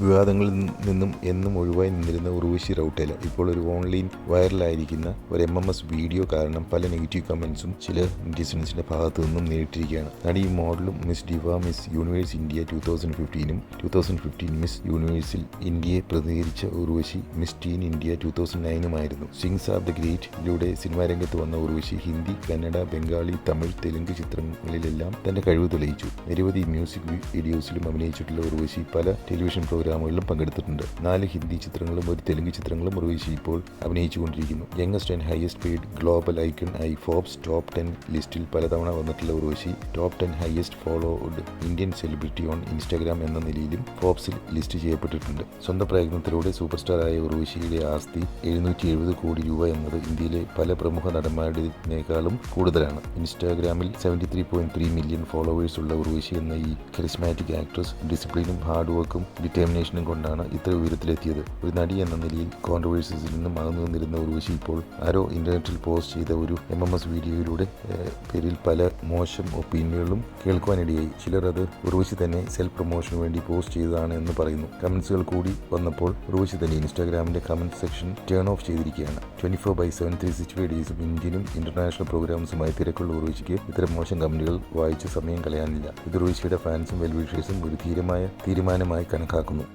വിവാദങ്ങളിൽ നിന്നും എന്നും ഒഴിവായി നിന്നിരുന്ന ഉർവശി റൗട്ടേല ഇപ്പോൾ ഒരു ഓൺലൈൻ വൈറലായിരിക്കുന്ന ഒരു എം എം എസ് വീഡിയോ കാരണം പല നെഗറ്റീവ് കമൻസും ചില ഡിസിനസിന്റെ ഭാഗത്തു നിന്നും നേരിട്ടിരിക്കുകയാണ്. നടി മോഡലും miss diva miss universe India two thousand ഫിഫ്റ്റീനും two thousand fifteen miss യൂണിവേഴ്സിൽ ഇന്ത്യയെ പ്രതിനിധീകരിച്ച Urvashi miss teen India two thousand നയനുമായിരുന്നു സിങ്സ് ആഫ് ദ ഗ്രേറ്റിലൂടെ സിനിമാ രംഗത്ത് വന്ന ഉർവശി ഹിന്ദി കന്നഡ ബംഗാളി തമിഴ് തെലുങ്ക് ചിത്രങ്ങളിലെല്ലാം തന്റെ കഴിവ് തെളിയിച്ചു. നിരവധി മ്യൂസിക് വീഡിയോസിലും അഭിനയിച്ചിട്ടുള്ള ഉർവശി പല ടെലിവിഷൻ പ്രോഗ്രാമുകളിലും പങ്കെടുത്തിട്ടുണ്ട്. നാല് ഹിന്ദി ചിത്രങ്ങളും ഒരു തെലുങ്ക് ചിത്രങ്ങളും ഉർവശി ഇപ്പോൾ അഭിനയിച്ചുകൊണ്ടിരിക്കുന്നു. Youngest and highest paid global icon I Forbes top ten ലിസ്റ്റിൽ പലതവണ വന്നിട്ടുള്ള Urvashi top ten highest followed Indian celebrity on Instagram എന്ന നിലയിലും ഫോബ്സിൽ ലിസ്റ്റ് ചെയ്യപ്പെട്ടിട്ടുണ്ട്. സ്വന്തം പ്രയത്നത്തിലൂടെ സൂപ്പർ സ്റ്റാറായ ആയ ഉർവശിയുടെ ആസ്തി എഴുന്നൂറ്റി എഴുപത് കോടി രൂപ എന്നത് ഇന്ത്യയിലെ പല പ്രമുഖ നടന്മാരുടേതിനേക്കാളും കൂടുതലാണ്. ഇൻസ്റ്റാഗ്രാമിൽ seventy three point three million followers ഉള്ള ഉർവശി എന്ന ഈ കരിസ്മാറ്റിക് ആക്ട്രസ് ഡിസിപ്ലിനും ഹാർഡ് വർക്കും ഡിറ്റർമിനേഷനും കൊണ്ടാണ് ഇത്ര ഉയരത്തിലെത്തിയത്. ഒരു നടി എന്ന നിലയിൽ കോൺട്രവേഴ്സീസിൽ നിന്നും അകന്നു നിന്നിരുന്ന ഉർവശി ഇപ്പോൾ ആരോ ഇന്റർനെറ്റിൽ പോസ്റ്റ് ചെയ്ത ഒരു എം എം എസ് വീഡിയോയിലൂടെ പേരിൽ പല മോശം ഒപ്പീനിയനുകളും കേൾക്കുവാനിടയായി. ചിലർ അത് ഉർവശി തന്നെ സെൽഫ് പ്രൊമോഷന് വേണ്ടി പോസ്റ്റ് ചെയ്തതാണ് എന്ന് പറയുന്നു. കമന്റ്സുകൾ കൂടി വന്നപ്പോൾ ഉർവശി തന്നെ ഇൻസ്റ്റാഗ്രാമിന്റെ കമന്റ് സെക്ഷൻ ടേൺ ഓഫ് ചെയ്തിരിക്കുകയാണ്. Twenty four by seven three six five ഡേയ്സും ഇന്ത്യനും ഇന്റർനാഷണൽ പ്രോഗ്രാംസുമായി തിരക്കുള്ള ഉർവശിക്ക് ഇത്തരം മോശം കമന്റുകൾ വായിച്ച് സമയം കളയാനില്ല. ഇത് ഉർവശിയുടെ ഫാൻസും വെൽവിഷേഴ്സും ഒരു ധീരമായ തീരുമാനമായി കണക്കാക്കുന്നു.